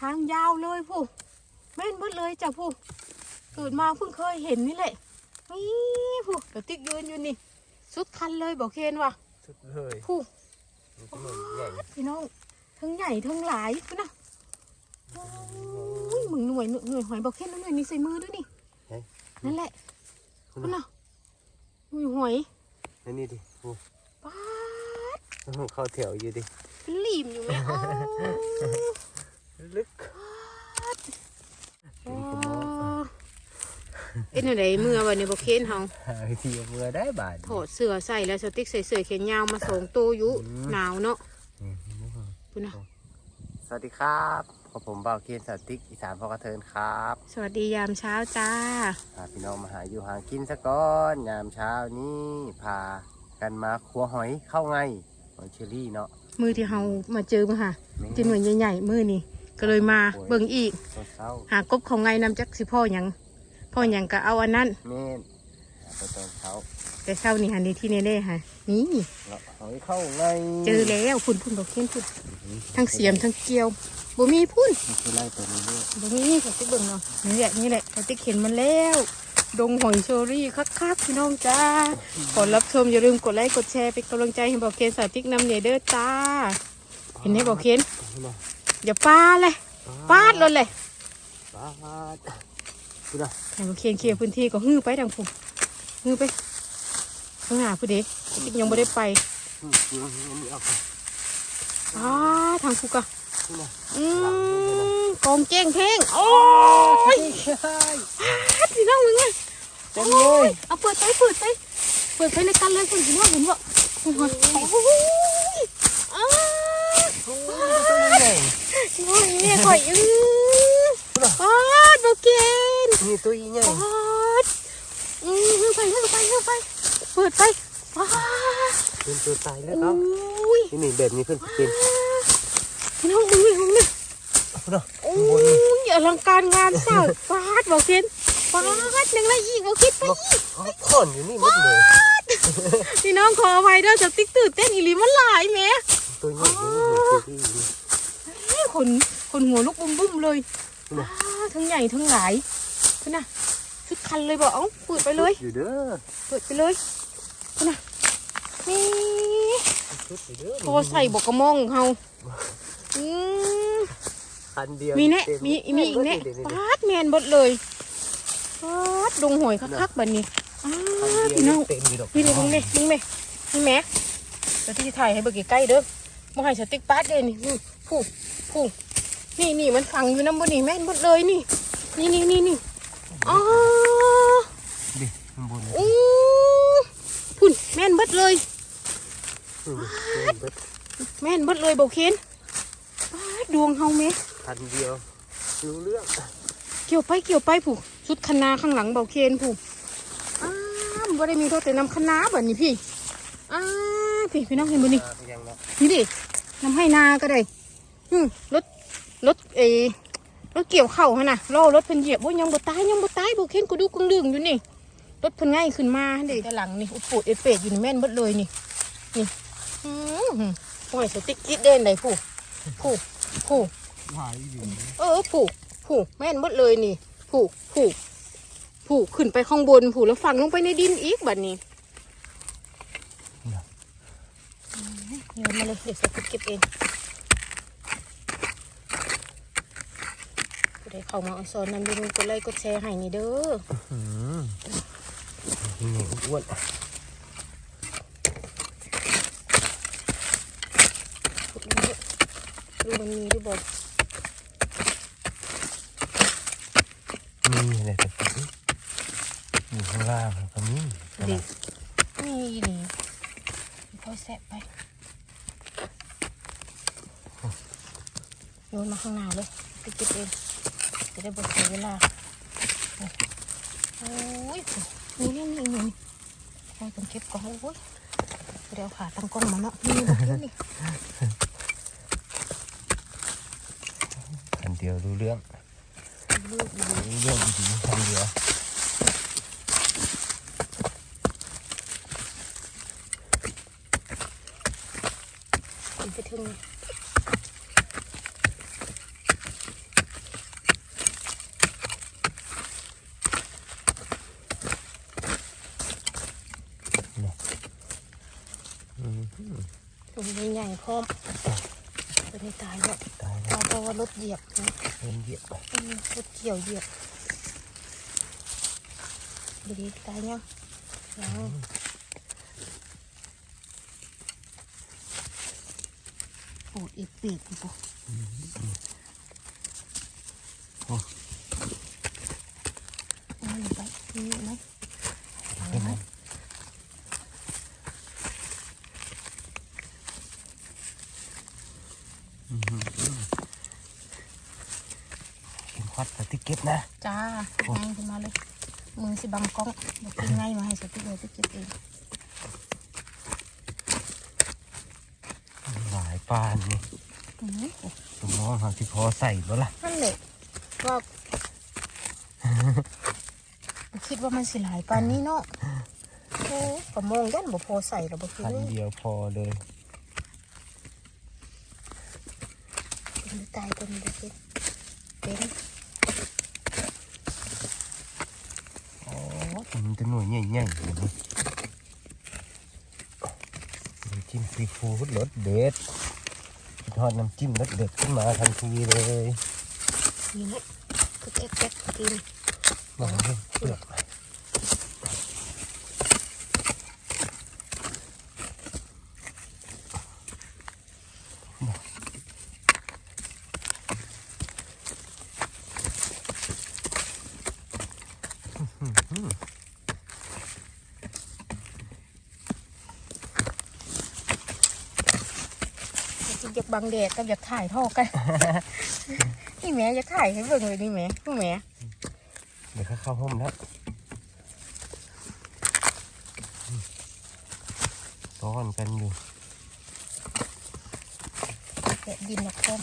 ทางยาวเลยผู้แม่นเบิดเลยจ้ะผู้เกิดมาเพิ่งเคยเห็นนี่แหละนี่ผู้เดี๋ยวติ๊กยืนอยู่นี่ สุดคันเลยบอกเคนว่ะสุดเลยผู้มันก็เหมือนใหญ่พี่น้องทั้งใหญ่ทั้งหลายพุ่นนะโอ้ยมึงหน่วยหน่วยหอยบอกเคนแล้วหน่วยนี่ใส่มือด้วยนี่นั่นแหละพุ่นนะหน่วยหอยนี่นี่ดิโอ้ป้าดเข้าแถวอยู่ดิหลีมอยู่ไหมอ๋อ ลึกอ๋อเอ็นอะไรมือวันนี้บอกเคนเฮาหาวิธีเอามือได้บาทถอดเสื้อใส่แล้วสติ๊กใส่เสื้อแขนยาวมาสองตัวอยู่อืมหนาวเนาะนี่พุ่นนะสวัสดีครับกับผมบ่าวเกียนสติ๊กอีสานพอกระเทินครับ สวัสดียามเช้าจ้าพาพี่น้องมาหาอยู่หากินสักก้อนยามเช้านี้พากันมาขัวหอยเข้าไงหอยเชอรี่เนาะมือที่เฮามาเจอมาค่ะนี่จะหน่วยใหญ่ๆมือนี่ ก็เลยมาเบิ่งอีก ตอนเช้าหากบของไงนำจักสิพ่อหยังพ่อหยังก็เอาอันนั้นเม่นหาไปตอนเช้าแต่เช้านี่หันนี้ที่แน่ๆค่ะนี่แล้วหอยเข้าไงเจอแล้วพุ่นพุ่นบอกเข็นพุ่นทั้งเสียมทั้งเกลียวบ่มีพุ่นนี่คือไล่ตัวนี้ด้วยบ่มีเขาติ๊กเบิ่งเนาะนี่แหละนี่แหละเขาติ๊กเห็นมันแล้ว ดงหอยเชอรี่คักๆพี่น้องจ้าก่อนรับชมอย่าลืมกดไลค์กดแชร์เป็นกำลังใจให้บอกเคนสาติ๊กนำเนเด้อจ้า เห็นไหมบอกเคน นี่นะอย่าปาเลยปาดเลยเลยปาดดูนะให้บอกเคนเคลียร์พื้นที่ก็ฮื้อไปทางผมฮื้อไปข้างหน้าผู้เด็กติ๊กยังไม่ได้ไปอืมอืมอืมเอาไปอ้าทางผูกอะนี่นะอืมกองแจ้งเพ่งโอ้ยใช่พี่น้องมึงไงเต็มเลยเอาเปิดไปเปิดไปเปิดไปเลยกันเลยคุณพี่น้องเห็นบ่โอ้ยโอ้ยอ้า โอ้ยตัวใหญ่โอ้ยเนี่ยข่อยอื้อปาดโบเกนนี่ตัวใหญ่ปาดอืมเฮ้ยไปเฮ้ยไปเฮ้ยไป เปิดไปปาเป็นตัวตายแล้วโอครับนี่นี่แบบนี้เพิ่นสิเป็นพี่น้องมึงนี่มึงนี่เอาเนะโอ้ยอลังการงานสร้างปาดโบเกนปาดยังไงอีกโบคิดไปบอกขอนอยู่นี่หมดเลยพี่น้องขออภัยเด้อจะติ๊กตื่นเต้นอีหลีมันหลายแม่ ตัวใหญ่อยู่นี่เห็นตัวที่นี่เฮ้ยคนคนหัวลุกบุ้มบุ้มๆเลยน่ะอ้าทั้งใหญ่ทั้งหลายคุณน่ะชุดคันเลยบอกเอ้าเปิดไปเลยอยู่เด้อเปิดไปเลยคุณน่ะนี่ชุดอยู่เด้อพอใส่บอกกระมองเฮาอืมคันเดียวมีแน่ต็มีมีอีกแน่เดี๋ยวๆปาดแมนบดเลยปาดดงหอยคักๆแบบนี้อ้าๆคันเดียวพี่น้องเต็มอยู่ดอกพี่นี่มึงนี่มึงแม่นี่แม่เดี๋ยวที่ถ่ายให้เบิกใกล้ๆเด้อ มาให้สติ๊กปาดเลยนี่นี่ผู้ผู้นี่นี่มันฝังอยู่น้ำบนนี่แม่นบดเลยนี่ นี่นี่นี่นี่อ๋อดิข้างบนอู้พุ่นแม่นเบิดเลยอืมเต็มเบิดแม่นเบิดเลยเบาเคนปาดดวงเฮาแม่คันเดียวรู้เรื่องเกี่ยวไปเกี่ยวไปผู้ชุดคณาข้างหลังเบาเคนผู้อ้าวบ่ได้มีโทษแต่นำคณาแบบนี้พี่อ้า พี่พี่น้องเห็นบ่นี่มาไปยังเนาะนี่ดินำให้นาก็ได้อืมรถรถเออรถเกี่ยวเข่าฮะนะรอรถเพิ่นเหยียบว่ายังบ่ตายยังบ่ตายเบาเคนก็ดูกึ่งดึงอยู่นี่รถเพิ่นง่ายขึ้นมาเด็กหลังนี่อุดปูดเอดเปดอยู่นี่แม่นเบิดเลยนี่นี่อืมโอ้ยสติ๊กกิ๊ดเด่นเลยผู้ผู้ผู้หายอยู่เออผูกผูกแม่นหมดเลยนี่ผูกผูกผูกขึ้นไปข้างบนผูกแล้วฝังลงไปในดินอีกแบบนี้ โยนมาเลยเดี๋ยวสกุลเก็บเองผู้ใดเข้ามาเอาซอนนำดูกดไลค์กดแชร์ให้นี่เด้ออืมนี่อ้วนขุดดูดิดูมันมีหรือเปล่ามีอะไรแต่ปุ๊บอยู่ข้างล่างมันก็มีดิมีดีพอแสะไป โยนมาข้างหน้าเลยไปเก็บเองจะได้บดเสียเวลาโอ้ยนี่นี่นี่นี่คอยกันเก็บก่อนโอ้ยเดี๋ยวขาตั้งกล้องมาเนาะนี่บอกนี่นี่คันเดียวรู้เรื่องลูกดีรู้เรื่องดีๆคันเดียวกินไปถึง ตัวใหญ่ๆพร้อมตัวนี้ตายแล้วตายเพแล้วราะเพราะว่ารถเหยียบนะเริ่มเหยียบไปอืมรถเกี่ยวเหยียบดีๆตายยังยังโอ้อีปีกอีกปุ๊เอาลงไปนี่ไหมเอาไหม กินควัดสติ๊กเก็ตนะ จ้าง่ายขึ้นมาเลย มือสิบัง กล้องบอกกินง่ายมาให้สติเลยที่เก็บเองหลายปานนี่อืมตัวน้องเขาที่พอใส่บ่ล่ะนั่นแหละว่าคิดว่ามันสิหลายปานนี้เนาะโอ้ก็มองยันบ่พอใส่หรอกบ่คือคันเดียวพอเลย มันตายตัวนี้บ่คือเป็น อ๋อมันจะ หน่วยใหญ่ๆเลยนะน้ำจิ้มซีฟู้ดรสเด็ดทอดน้ำจิ้มรสเด็ดขึ้นมาทันทีเลยนี่แหละคือแก๊กๆกินลองดูเปลือก สิอยาก บังแดดกับอยากถ่ายทอกัน นี่แหม่อยากถ่ายให้เบิ่งเลยนี่แหม่ผู้แหม่เดี๋ยวเขาเข้าห้องแล้วซ้อนกันอยู่แกะดินออกพร้อม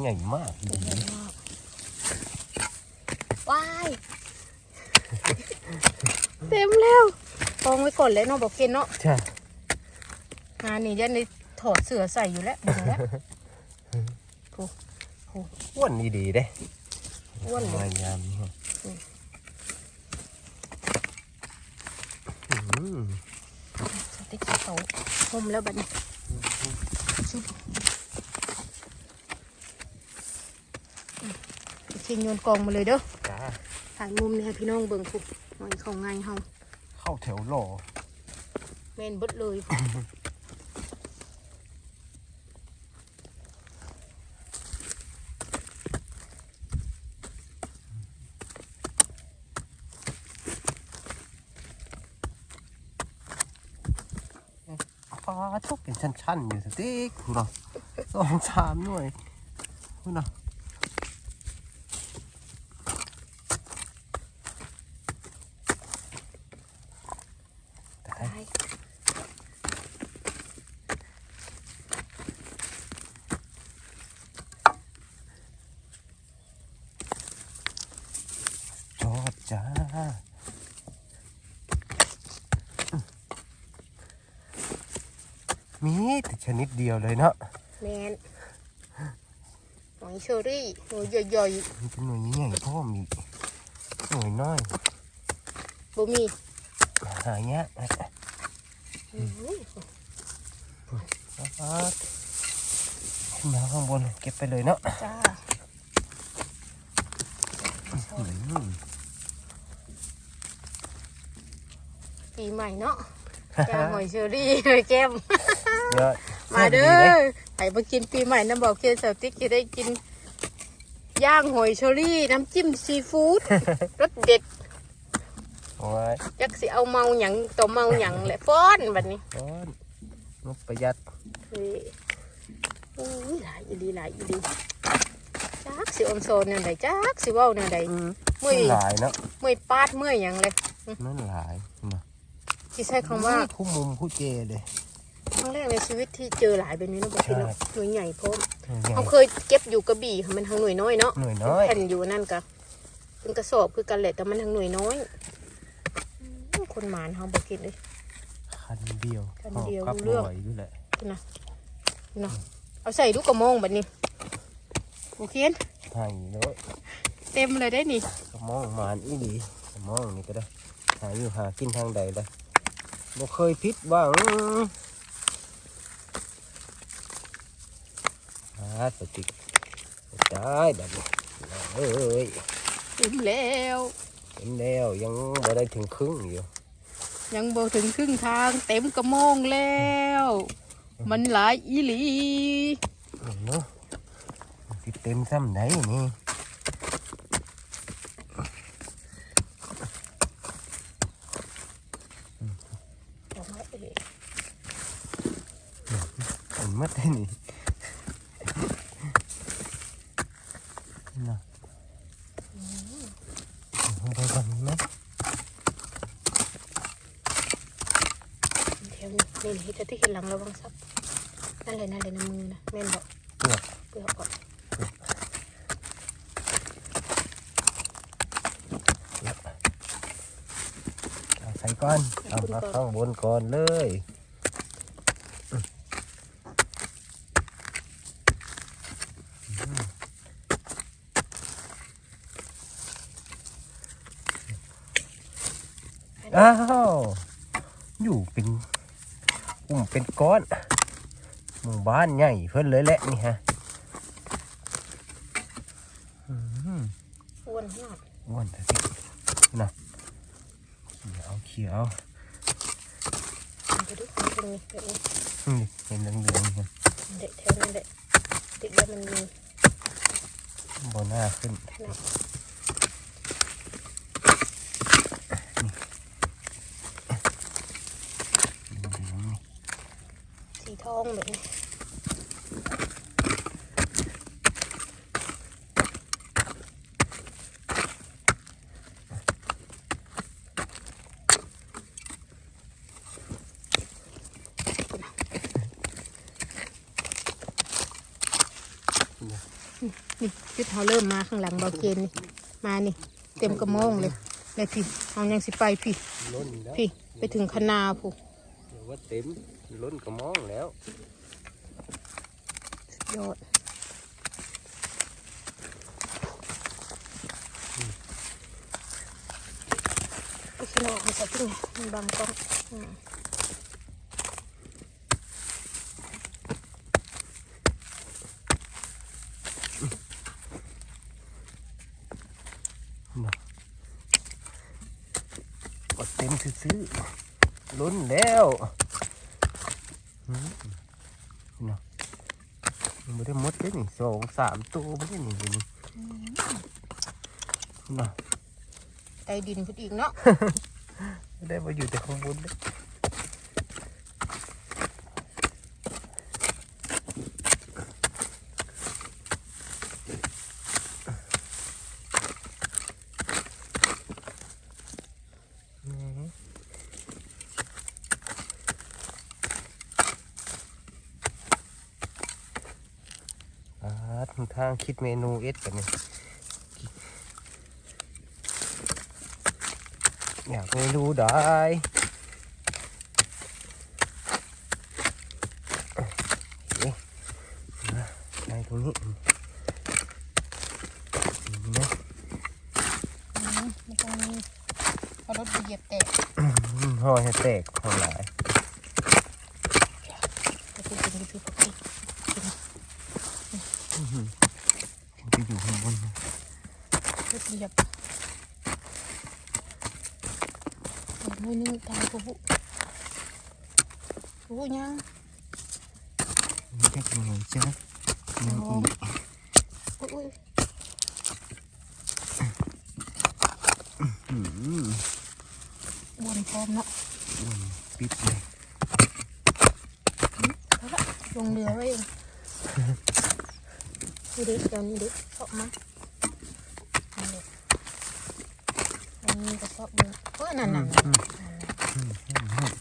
ใหญ่มากดีเยอะมากว้าย เต็มแล้วกองไว้ก่อนเลยเนาะบอกกินเนาะใช่งานนี้ยันได้ถอดเสื้อใส่อยู่แล้วเดี๋ยวแล้วอ้วนดีดีๆเด้อ้วนเลยมายามนี่ฮะอืมอืมสติ๊กเขาห่มแล้วบัดนี้ชุบอืมเชิงโยนกองมาเลยเด้อจ้าถ่ายมุมเนี่ยพี่น้องเบิ่งคุก หน่อยเขาไงเฮาเข้าแถวหล่อแม่นเบิดเลย ฟ้าทุกเป็นชั้นๆอยู่สติ๊กคุณเนาะสองสามหน่วยคุณเนาะตาย ตาย จอดจ้า มีแต่ชนิดเดียวเลยเนาะแมนหอยเชอรี่หน่วยใหญ่มันเป็นหน่วยใหญ่พ่อมีหน่วยน้อยๆบ่มีหายากนะอืมขึ้นมาข้างบนเก็บไปเลยเนาะจ้าอืมปีใหม่เนาะแก้มหอยเชอรี่เลยแก้มเยอะ มาเด้แซ่บอไปมากินปีใหม่น้ำบอกเคียนสติ๊กจะได้กิน ย่างหอยเชอรี่ น้ำจิ้มซีฟู้ดรสเด็ดโอ้ยจักสิเอาเมาหยังตัวเมาหยังแหละฟ้อนบัดนี้ร้อนงบประหยัดเฮ้ยอุ้ยหลายอีดีหลายอีดีจักสิอมโซนเนี่ยใดจักสิเว้าเนี่ยใดเมื่อยหลายเนาะเมื่อยปาดเมื่อยหยังเลยนั่นหลายนะที่ใช้คำว่าคู่มุมคู่เจเลยค รั้งแรกในชีวิตที่เจอหลายแบบนี้นะบอกพี่เนาะใช่หน่วยใหญ่พร้อมหน่วยใหญ่เขาเคยเก็บอยู่กระบี่ค่ะมันทางหน่วยน้อยเนาะหน่วยน้อยแผ่นอยู่นั่นกะเป็นกระสอบคือกันแหละแต่มันทางหน่วยน้อยอืมคนหมานเขาบอกกินเลยคันเดียวคันเดียวกับรู้เรื่องหน่วยด้วยแหละนะนะเอาใส่ลูกกระมองแบบนี้โอเคให้เลยเต็มเลยได้นี่ก็มองหมานอีดีก็มองนี่ก็ได้หาอยู่หากินทางใดได้บ่เคยพิษบ้างหา สติกได้แบบนี้เอ้ยเต็มแล้วเห็นแล้วยังบ่ได้ถึงครึ่งอยู่ ยังบ่ถึงครึ่งทาง เต็มกระโมงแล้ว มันหลายอีหลีเนาะสิเต็มซ้ำไหนนี่ออกมาเองมันมัดได้นี่น่ะเอาไปก่อนไหม แถวนี้นี่นี่จะที่เห็นหลังระวังซับนั่นเลยนั่นเลยในมือนะแม่นบอกเปลือกเปลือกออกเอาใส่ก่อนเอามาข้างบนก่อนเลยอ้าว อยู่เป็น อุ่มเป็นก้อนหมู่บ้านใหญ่เพิ่นเลยแหละนี่ฮะอืมอ้วนมากอ้วนแต่สินะเขียวเขียวมันไปดูมันเป็นแบบนี้นี่เห็นเหลืองๆเนี่ยเด็กแถวนั้นเด็กติดแล้วมันมีบนหน้าขึ้น ขนาดสี ทองแบบนี้นี่จุดเขาเริ่มมาข้างหลังเบาเกนนี่มานี่ เต็มกระโมงเลยแล้วพี่เอายังสิไปพี่ล้นแล้วพี่ไปถึงคณาผู้เดี๋ยวว่าเต็ม ล้นกระมองแล้วยอดโอเคเนาะมันจะพึ่งมันบังกล้องอืมก็เต็มซื้อๆล้นแล้วอืมเนาะมันไม่ได้หมดเลยนี่สองสามตัวไม่ได้นี่เดี๋ยวนี่เนาะใต้ดินพุดอีกเนาะไม่ได้มาอยู่แต่ข้างบนเลย งทางคิดเมนูเอสกันนี่อยากเมนูได้เอ๊ะมาในตรงนี้นี่นะอืมมันต้องมีเอารถไปเหยียบแตกอืมห่อให้แตกห่อหลายไปพูดถึงที่พี่พวกพี่ ถึงจะอยู่ข้างบนนะ รถเหยียบเอามือนึงตายผู้ผู้ผู้ยังนี่แค่เป็นไงจ๊ะ อันนี้ก็ชอบมือเออนั่นนั่นนั่นนั่น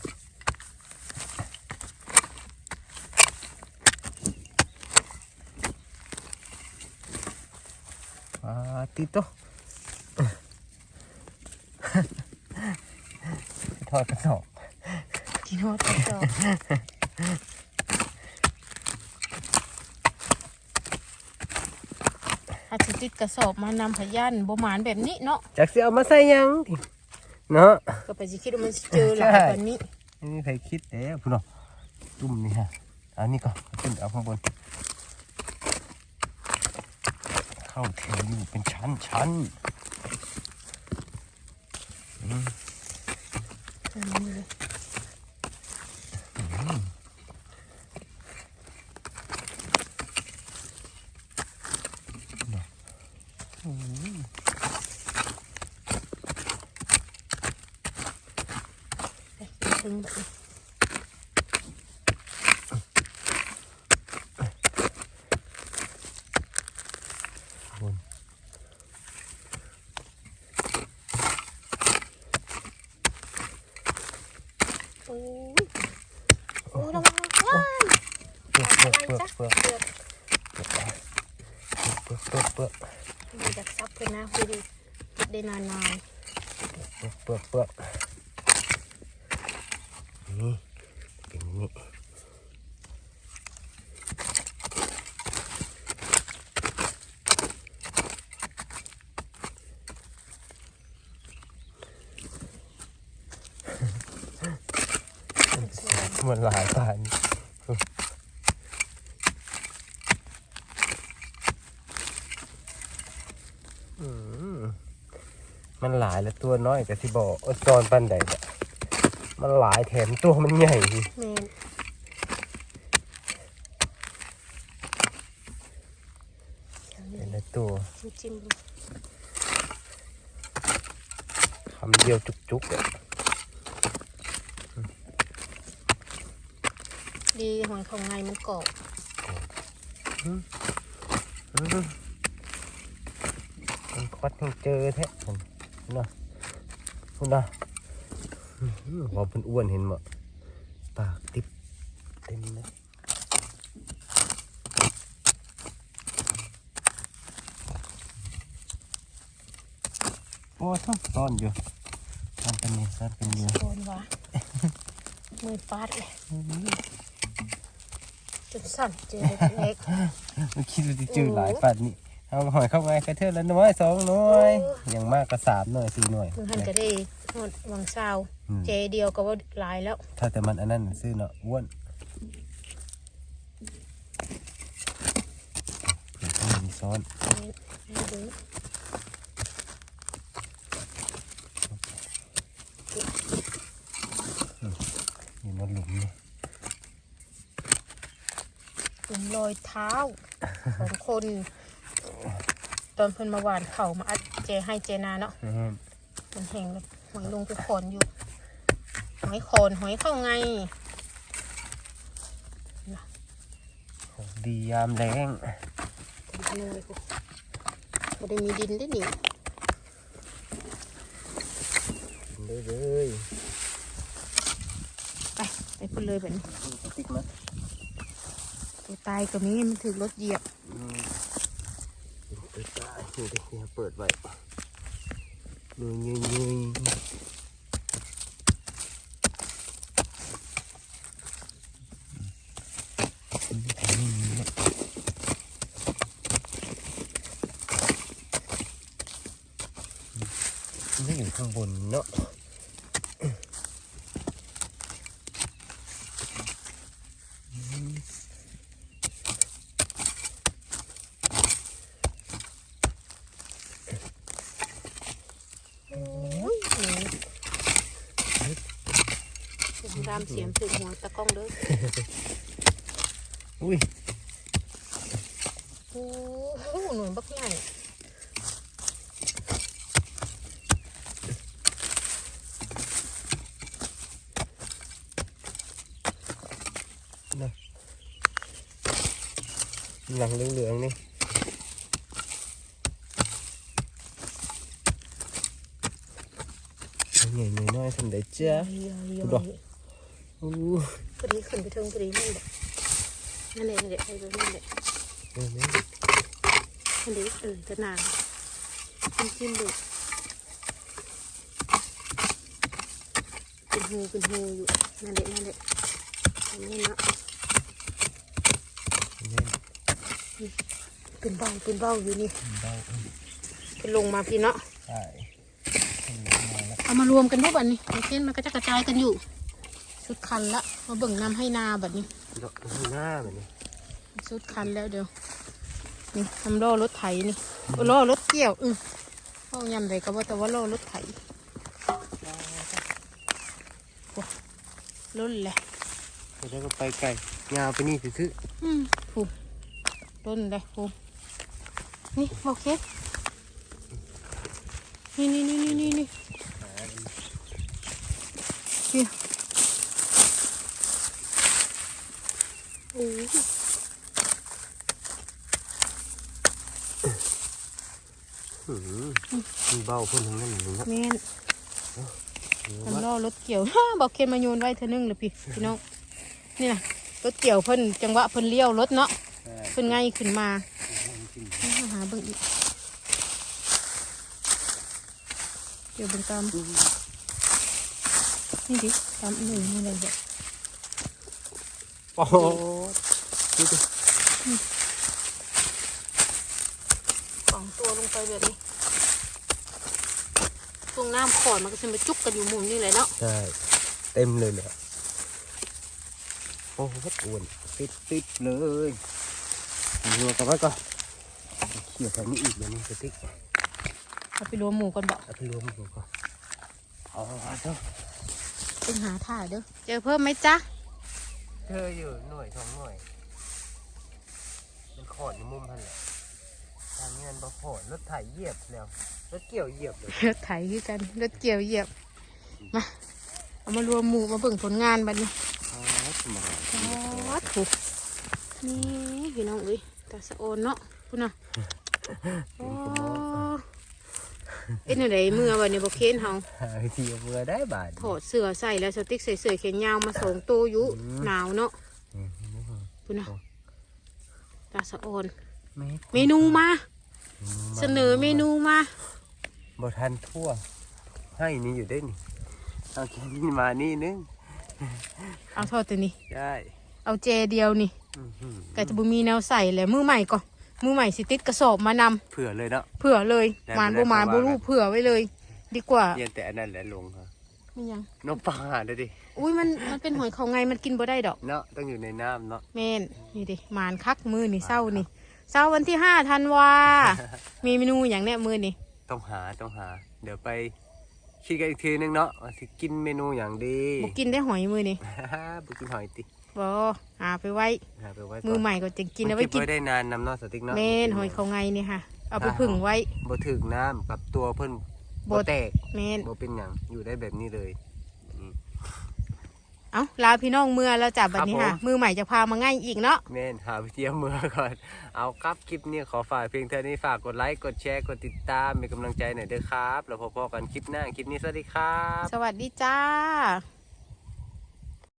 อ่าติดโตะทอดกระสอบกินฮอตจอท ถ้าสิติดกระสอบมานำพยันบ่หมานแบบนี้เนาะจากสิเอามาใส่หยังดิเนาะก็ไปสิคิดว่ามันสิเจอหลายใช่กว่านี้ไม่มีใครคิดแล้วพุ่นเนาะตุ่มนี่ฮะเอานี่ก่อนขึ้นเอาข้างบน เข้าแถวอยู่เป็นชั้นชั้นอืม อันนี้เลย อืม ไปถึงแบบนี้ บน โอ้ยโอ้ยระวังว้าย เปลือกเปลือกเปลือกเปลือก เปลือก เปลือกเปลือกเปลือกเปลือก ดูจาก ซับเพื่อนนะดูดิเก็บได้นานๆเปลือกเปลือกนี่อย่างนี้มันหลายพันอืมมันหลายแล้ วตัวน้อยกับที่บอกอดจอนปันใดเนี่ยมันหลายแถมตัวมันใหญ่อีกๆแมนเป็นละตัวจิ้มจิ้มคำเดียวจุกๆอะดีหอยของในมันกรอบอืมมันควัดยังเจอแท้คุณนะ คุณนะอื้อหือหัวเป็นอ้วนเห็นมั้ปากติบเต็มเลยโอ้ต้องซ่อนอยู่ซ่อนเป็นเนี่ยซ่อนเป็นเยอะโดนวะมือฟาดเลยจนสั่นเจอเล็กไม่คิดว่าจะเจอหลายปัดนี่ เอาหอยเข้ามาแค่เท่าละน้อยสองหน้อยอย่างมากก็สามหน่อยสี่หน่อยมึงหันก็ได้หอดวังเศร้าอืมเจเดียวก็ว่าหลายแล้วถ้าแต่มันอันนั้นซื้อเนาะอ้วนเดี๋ยวต้องมีซ้อนให้ดูอยู่ในหลุมนี่หลุมรอยเท้าของคน ตอนเพิ่นมาหวานเข่ามาอัดเจให้เจนาเนาะอืมมันแห้งเลยหอยลงไปขอนอยู่ หอยขอนหอยเข้าไงของดียามแรงหน่วยกูบ่ได้มีดินได้หนิกินได้เลยไปไปพุ่นเลยแบบนี้ติ๊กนะตัวตายก็มีมันถือรถเหยียบอืม เปิดตานี่ดิเนี่ยเปิดไว้เงยเงยเงยนี่อยู่ข้างบนเนาะ โอ้ยหนูรามเสียมถึงหัวตะกล้องเด้ออุ้ยโอ้โหหนูบักใหญ่หลังเหลืองๆนี่ใหญ่ๆน้อยๆทำได้จ้าเยอะดอก ๆ อู้ พอดีขึ้นไป เทิงพอดีนั่นแหละนั่นแหละนั่นแหละไปเลยนั่นแหละเดี๋ยวนี้นั่นแหละเออจะนานจิ้มจิ้มดูเป็นหูเป็นหูอยู่นั่นแหละนั่นแหละอันนี้เนาะเล่นเป็นเบาเป็นเบาอยู่นี่เบาเป็นลงมาพี่เนาะใช่ขึ้นมาแล้วเอามารวมกันด้วยบัดนี้ในเส้นมันก็จะกระจายกันอยู่ สุดคันละมาเบิ่งน้ำให้นาบัดนี้ดอกหน้าแบบนี้สุดคันแล้วเดี๋ยวนี่ทำล้อรถไถนี่โอ้ล้อรถเกี่ยวอือเข้ายำใดก็ว่าแต่ว่าล้อรถไถโอ้ล้นแหละแล้วก็ไปไกลยาวไปนี่ซื้ออืมผูกล้นเลยผูกนี่โอเคนี่นี่นี่นี่นี่นี่นี่โอ้ย ๆ หืมมันเบาเพิ่นทั้งนั้นเลยนะแม่นหรือทำว่าล้อรถเกี่ยวบอกเคนมาโยนไว้เธอนึงเลยพี่พี่น้องนี่นะรถเกี่ยวเพิ่นจังหวะเพิ่นเลี้ยวรถเนาะใช่เพิ่นง่ายขึ้นมาจริงมาหาเบิ่งอีกเดี๋ยวเบิ่งตามนี่ดิตามหนึ่งนี่เลยแบบโอ้โหดูดิ สองตัวลงไป แบบนี้ตรงน้ำขอดมันก็จะมาจุกกันอยู่มุมนี่เลยเนาะ ใช่ เต็มเลยแหละโอ้โหอ้วนติดติดๆเลยดูกันไว้ก่อนเขี่ยแถวนี้อีกเดี๋ยวนี้สติ๊กเอาไปรวมหมู่กันบอกเอาไปรวมดูก่อนอ๋อเจ้าเป็นหาถ่ายเด้อ เจอเพิ่มไหมจ๊ะ เธออยู่หน่วยสองหน่วย มันขอดในมุมพันแหละทา งนี้มันบ่ขอดรถไถเหยียบแล้วรถเกี่ยวเหยียบเลยรถไถคือกันรถเกี่ยวเหยียบมาเอามารวมหมู่มาเบิ่งผลงานบัดนี้อ๋อสมองอ๋อถูกนี่พี่น้องเอ้ยตาสะโอนเนาะพุ่นน่ะโอ้เอ็นอะไรเมื่อวันนี้บอกเคนเฮาหาวิธีเอามือได้บาทถอดเสื้อใส่แล้วสติ๊กใส่เสื้อแขนยาวมาสองตัวอยู่อืมหนาวเนาะอืมพุ่นน่ะตาสะโอนไม่เมนูมา เสนอเมนูมาบ่ทันทั่ว ให้นี่อยู่ได้นี่เอาแค่นี้มานี่นึงเอาทอดตัวนี้ได้เอาเจเดียวนี่อื้อหือก็จะบ่มีแนวใส่แหละมือใหม่ก่อนมือใหม่สิติดกระสอบมานำเผื่อเลยเนาะเผื่อเลยได้หมานได้บ่หมานประบ่มาณรู้เผื่อไว้เลย ดีกว่าเรียนแต่อันนั้นแหละลงครับไม่ยังนกปลาหาได้ดิอุ้ยมันมันเป็นหอยเขาไงมันกินบ่ได้ดอกเนาะต้องอยู่ในน้ำเนาะแม่นนี่ดิหมานคักมือนี่เศร้านี่ เศร้าวันที่ห้าธันวา มีเมนูอย่างเนี้ยมือนี่ต้องหาต้องหา เดี๋ยวไปคิดกันอีกทีนึงเนาะว่าสิกินเมนูอย่างดีบ่กินได้หอยมือนี่บุกินหอยติบ่หาไปไว้ หาไปไว้มือใหม่ก็จะกินเอาไว้มันกินไว้ได้นานนำเนาะสติ๊กเนาะแม่นหอยเขาไงนี่ค่ะ เอาไปผึ่งไว้ บ่ถึกน้ำกับตัวเพิ่นบ่บ่แตกแม่นบ่เป็นหยังอยู่ได้แบบนี้เลย เอ้าลาพี่น้องเมื่อแล้วจับบัดนี้ครัค่ะบผมมือใหม่จะพามาง่ายอีกเนาะแม่นหาไปเที่ยวเมืองก่อน เอาครับคลิปนี้ขอฝากเพียงเท่านี้ฝากกดไลค์กดแชร์กดติดตามเป็นกำลังใจหน่อยเด้อครับ แล้วพบกันคลิปหน้าคลิปนี้สวัสดีครับ สวัสดีจ้า